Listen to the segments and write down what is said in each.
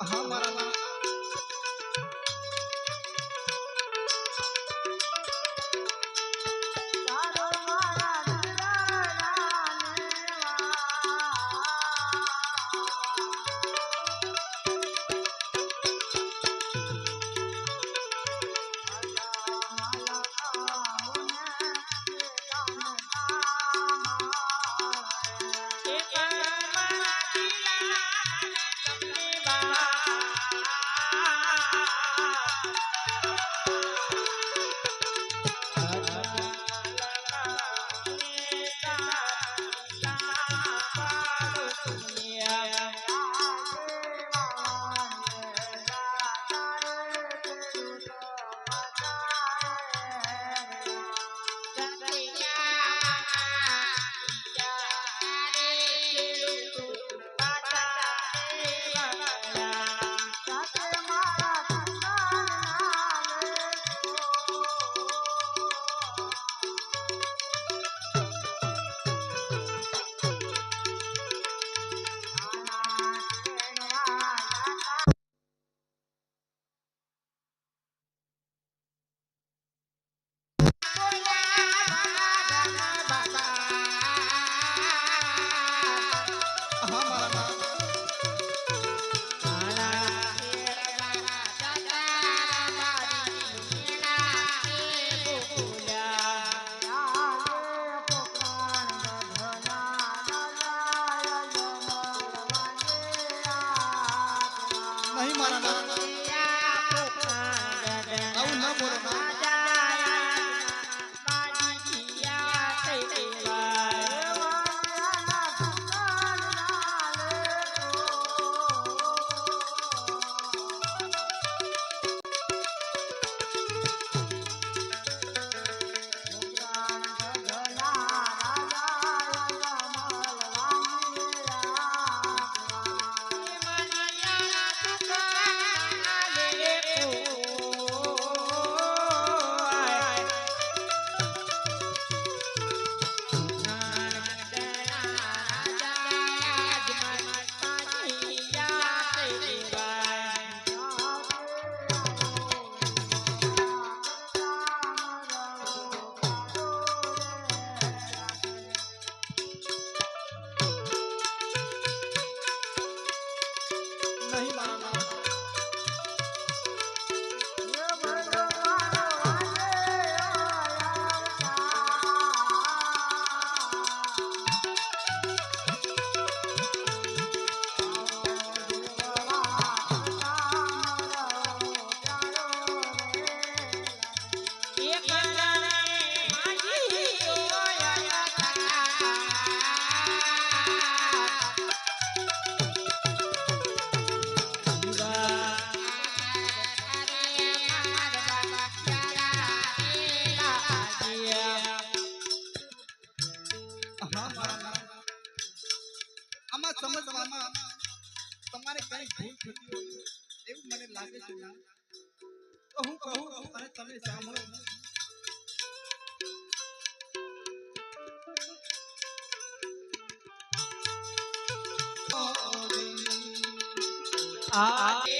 હા અને સાંભળો. સાંભળો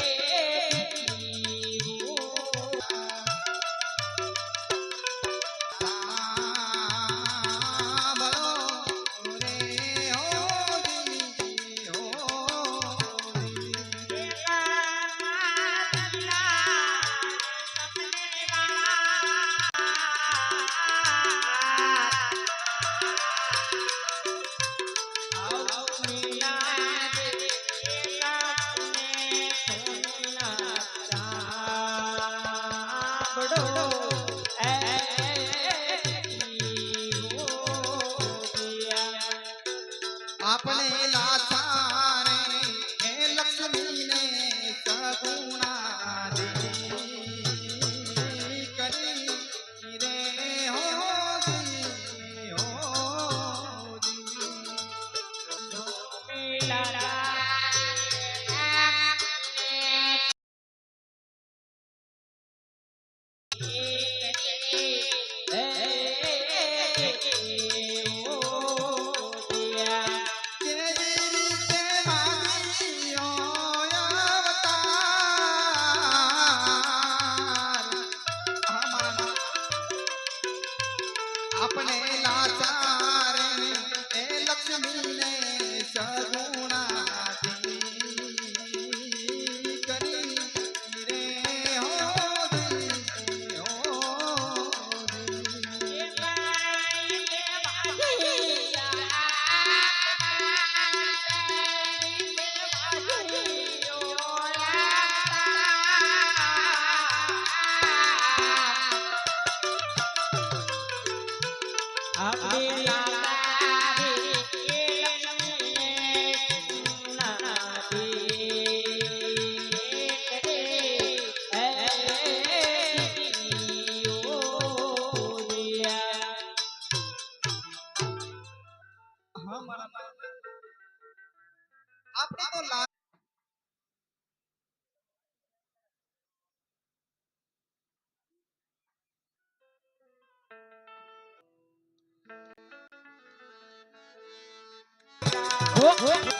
હો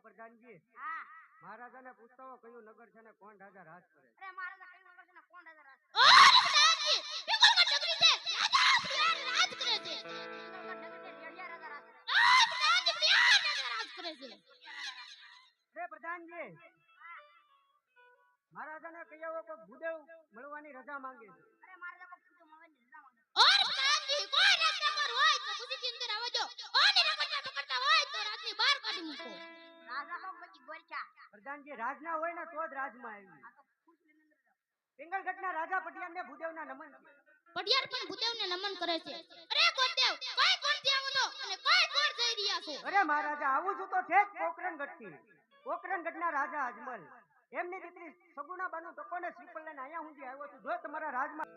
અરે પ્રધાનજી મહારાજાને પૂછતા હો કયું નગર છે ને કોણ રાજા રાજ કરે છે? અરે પ્રધાનજી મહારાજાને કહી આવો કે ભૂદેવ મળવાની રજા માંગે છે. પ્રધાનજી રાજના હોય ને તો જ રાજમાં આવ્યું પિંગલગઢના રાજા પટિયાને ભૂદેવના નમન છે પટિયાર પણ ભૂદેવને નમન કરે છે. અરે ગોરદેવ કોઈ કોણથી આવો છો અને કોઈ કોણ જઈ રહ્યા છો? અરે મહારાજા આવું છું તો ઠેક પોકરણગઢથી પોકરણગઢના રાજા અજમલ. એમની દીકરી સગુણા બાનું ટકોને શ્રીફળ લઈને અહીંયા સુધી આવ્યો છું. જો તમારા રાજમાં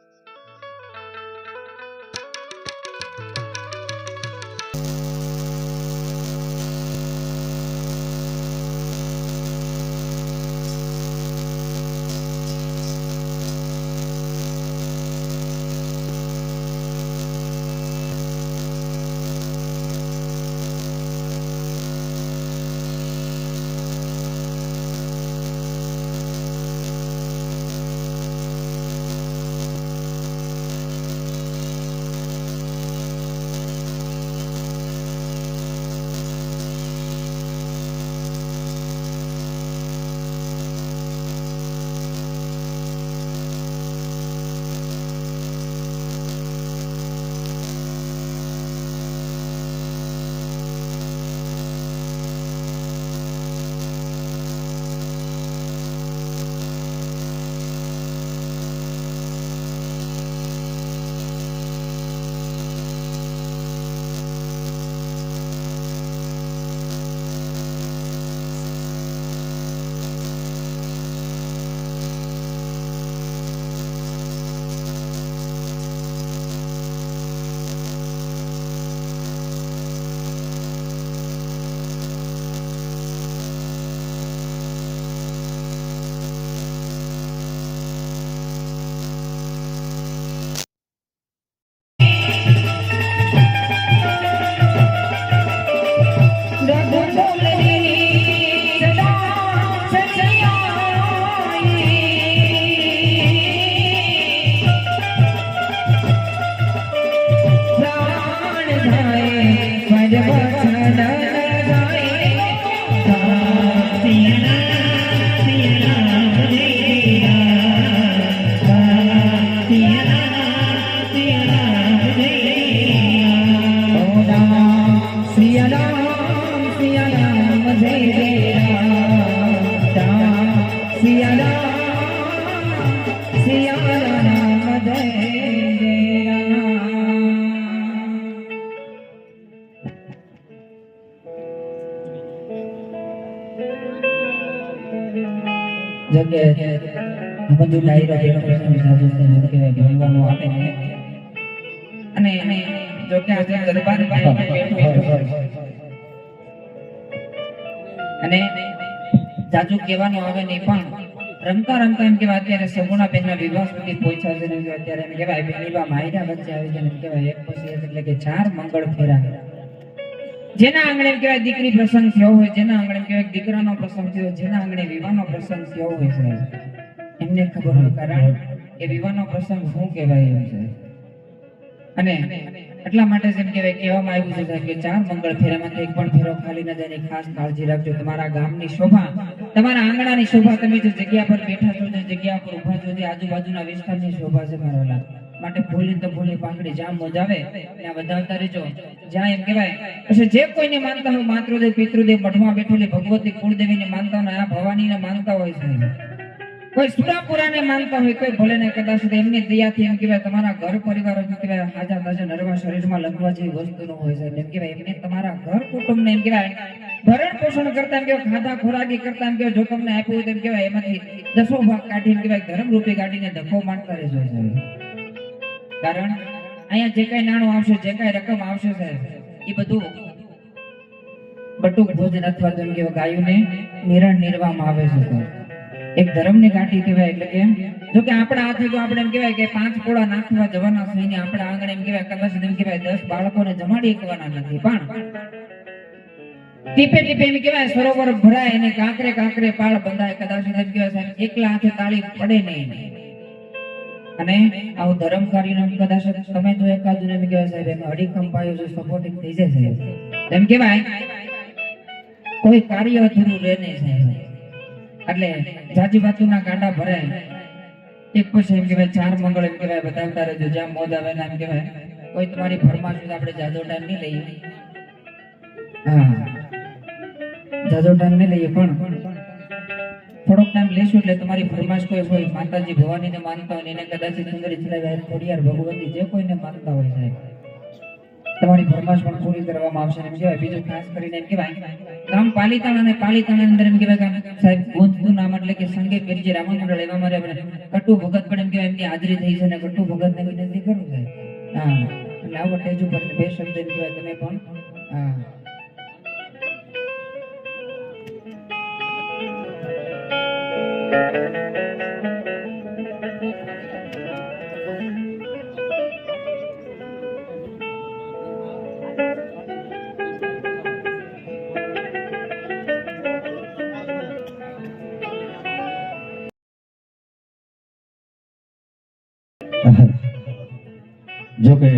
અને અને જો કે આજે દરબાર અને જાજુ કહેવાનું આવે નહીં પણ રમતા રમતા એમ કેવા અત્યારે સગુણા બેનના વિવાહ સુધી પહોંચ્યા છે અત્યારે એમ કહેવાય બેનીબા માયરા વચ્ચે આવી છે એમ કહેવાય એક પછી એક એટલે કે ચાર મંગળ ફેરા. જેના આંગણે એમ કહેવાય દીકરી પ્રસંગ થયો હોય જેના આંગણે એમ કહેવાય દીકરાનો પ્રસંગ થયો જેના આંગણે વિવાહનો પ્રસંગ થયો હોય છે એમને ખબર હોય કારણ કે વિવાહનો પ્રસંગ શું કહેવાય એમ છે અને એટલા માટે જેમ કહેવાય, કહેવામાં આવ્યું છે કે ચાર મંગળ ફેરામાંથી એક પણ ફેરો ખાલી ન જાય ખાસ કાળજી રાખજો. તમારા ગામની શોભા, તમારા આંગણાની શોભા તમે જે જગ્યા પર બેઠા છો, જે જગ્યા પર ઊભા છો, જે આજુબાજુના વિસ્તારની શોભા છે મારા માટે ભૂલી તો ભૂલી પાંગડી જ્યાં મોજ આવે, ત્યાં વધાવતા રહેજો. જ્યાં એમ કહેવાય, પછી જે કોઈને માનતા હોય, માતૃદેવ, પિતૃદેવ મઠમાં બેઠેલી ભગવતી કુળદેવીને માનતા હોય આ ભવાનીને માનતા હોય છે સુરાપુરાને માનતા હોય, કોઈ ભલે કદાચ એમની દયાથી એમ કહેવાય, તમારા ઘર પરિવાર એમ કહેવાય, હાજા તાજા નરવા શરીરમાં લગવા જેવી વસ્તુ ન હોય સાહેબ એમ કહેવાય, એમને તમારા ઘર કુટુંબને એમ કહેવાય, ભરણ પોષણ કરતા એમ કહેવાય, ખાધા ખોરાકી કરતા એમ કહેવાય, જો તમને આપ્યું હોય તો એમ કહેવાય, એમાંથી દસો ભાગ કાઢી એમ કહેવાય ધર્મ રૂપી કાઢીને ધક્કો માનતા રહેજો સાહેબ. કારણ અહીંયા જે કઈ નાણું આવશે, જે કઈ રકમ આવશે એ બધું બટુક ભોજન અથવા તો એમ કહેવાય ગાયોને નિરણ નિર્વામાં આવે છે એક ધર્મની ગાંઠી કહેવાય એટલે કે જો કે આપણા હાથે જો આપણે એમ કહેવાય કે પાંચ પોળા નાખવા જવાના છે ને આપણા આંગણે એમ કહેવાય, કદાચ એમ કહેવાય દસ બાળકોને જમાડી એકવાના નથી, પણ ટીપે ટીપે એમ કહેવાય સરોવર ભરાય અને કાંકરે કાંકરે પાળ બંધાય, કદાચ એમ કહેવાય સાહેબ, એકલા હાથે તાળી પડે નહીં. અને આવું ધર્મ કાર્યનું કદાચ તમે જો એકાદું એમ કહેવાય સાહેબ, એમાં અડીખમ છે જો સપોર્ટિંગ થઈ જાય સાહેબ એમ કહેવાય, કોઈ કાર્ય અધૂરું રહે નહીં સાહેબ. એટલે જાજી બાજુના ગાંડા ભરાય. એક પછી એમ કહેવાય, ચાર મંગળ એમ કહેવાય, બતાવતા રહેજો, જ્યાં મોદ આવે ને એમ કહેવાય. કોઈ તમારી ફરમાશ આપણે જાદોડા નહીં લઈએ. હા. જાદોડા નહીં લઈએ પણ થોડોક ટાઈમ લેશું એટલે તમારી ફરમાશ કોઈ હોય, માતાજી ભવાનીને માનતા હોય એને કદાચ સુંદરી ચલાવ્યા ખોડિયાર ભગવતી જે કોઈને માનતા હોય સાહેબ. તમારી ફરમાશ પણ પૂરી કરવામાં આવશે એમ કહેવાય. બીજું ખાસ કરીને એમ કહેવાય ગામ પાલીતાણા અને પાલીતાણા અંદર એમ કહેવાય કે સાહેબ ગોંધનું નામ એટલે કે સંગે પીરજી રામમંડળ એવા મારે આપણે કટુ ભગત પણ એમ કહેવાય, એમની હાજરી થઈ છે અને કટુ ભગત ને વિનંતી કરું છે? હા. એટલે આવો ટેજ ઉપર બે શબ્દ એમ કહેવાય તમે પણ. હા. જો કે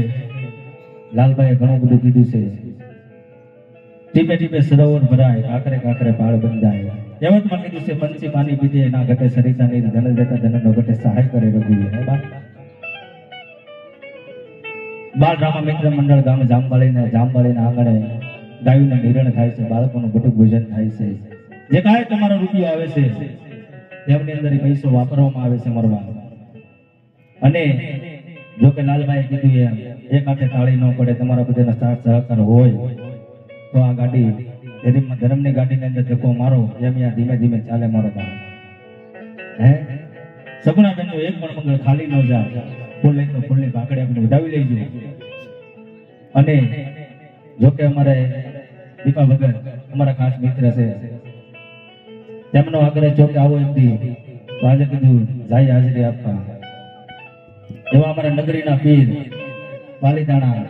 લાલભાઈએ ઘણું બધું કીધું છે. ટીપે ટીપે સરોવર ભરાય, કાકરે કાકરે પાળ બંધાય. એવતમાં કીધું છે પંચી પાણી પીધે ના ઘટે સરિતા નહીં, ધન દેતા ધન નો ઘટે, સહાય કરે રઘુવીર. હે બાળ રામા મિત્ર મંડળ ગામે જામવાળીને જામવાળીના આંગણે ગાયુંને નિરણ થાય છે, બાળકોનું બધું ભોજન થાય છે. જે કાંઈ તમારો રૂપિયો આવે છે તેમની અંદર પૈસો વાપરવામાં આવે છે મરવા અને જો કે લાલભાઈ કીધું એમ, એક હાથે તાળી ન પડે, તમારા બધાના સાથ સહકાર હોય, તો આ ગાડી ધર્મ ધર્મની ગાડીની અંદર ધક્કો મારો, એમ યા ધીમે ધીમે ચાલે મારો હે? સગુણાબેનનું એક પણ મંગળ ખાલી ન જાય. ફૂલ લઈને ફૂલની ભાકડી આપણે વધાવી લઈજો અને જો કે અમારે દીપા ભગત, અમારા ખાસ મિત્ર છે, તેમનો આગ્રહ જો કે આવો એમથી તો આજે કીધું, જાય હાજરી આપવા. એવા અમારા નગરીના પીર, પાલીતાણા.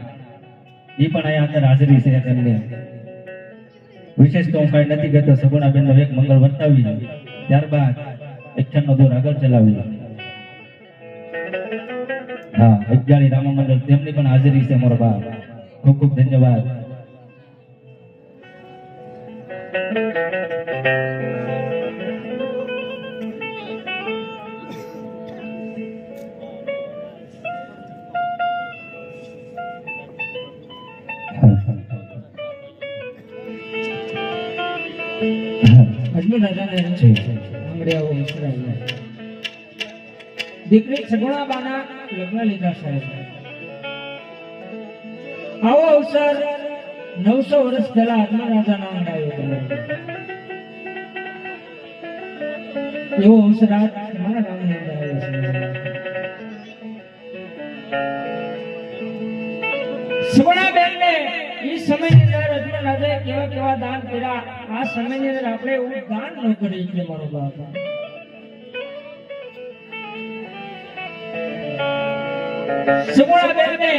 એ પણ અહીંયા અંદર હાજરી છે તેમને વિશેષ તો હું કઈ નથી કહેતો સગુણાબેન નો એક મંગળ વર્તાવી ત્યારબાદ એક્શન નો દોર આગળ ચલાવી હા અગિયારી રામા મંડળ તેમની પણ હાજરી છે મારો બાપ. ખૂબ ખૂબ ધન્યવાદ. લીધા આવો અવસર નવસો વર્ષ પહેલા અજમેર રાજાના હતો. એવો અવસર મારા ગામની આવ્યો છે. ઈ સમયની અંદર અજમેર રાજાએ કેવા કેવા દાન કર્યા. આ સમયની અંદર આપણે એવું દાન ન કરી મારો બાપ. સુગુણાબેનને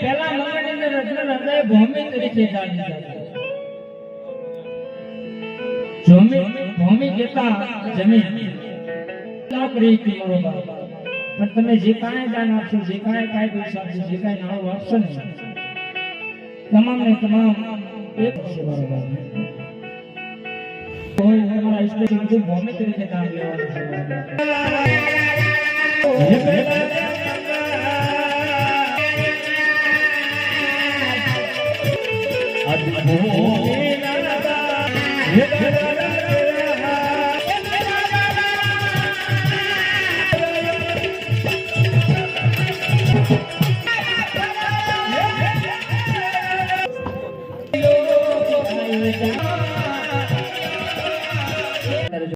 પહેલા મંગળની અંદર અજમેર રાજાએ ભૂમિ તરીકે દાન દીધા ભૂમિ ભૂમિ કહેતા જમીન નોકરી કે મારો બાપ પણ તમે જે કાંઈ દાન આપશો જે કાંઈ કાંઈ પૈસા આપશો જે કાંઈ નાણું આપશો ને તમામ ને તમામ એક છે બરોબર કોઈ તમારા ઈષ્ટદેવ બધું ભૂમિ તરીકે દાન લેવાનું છે ಅದು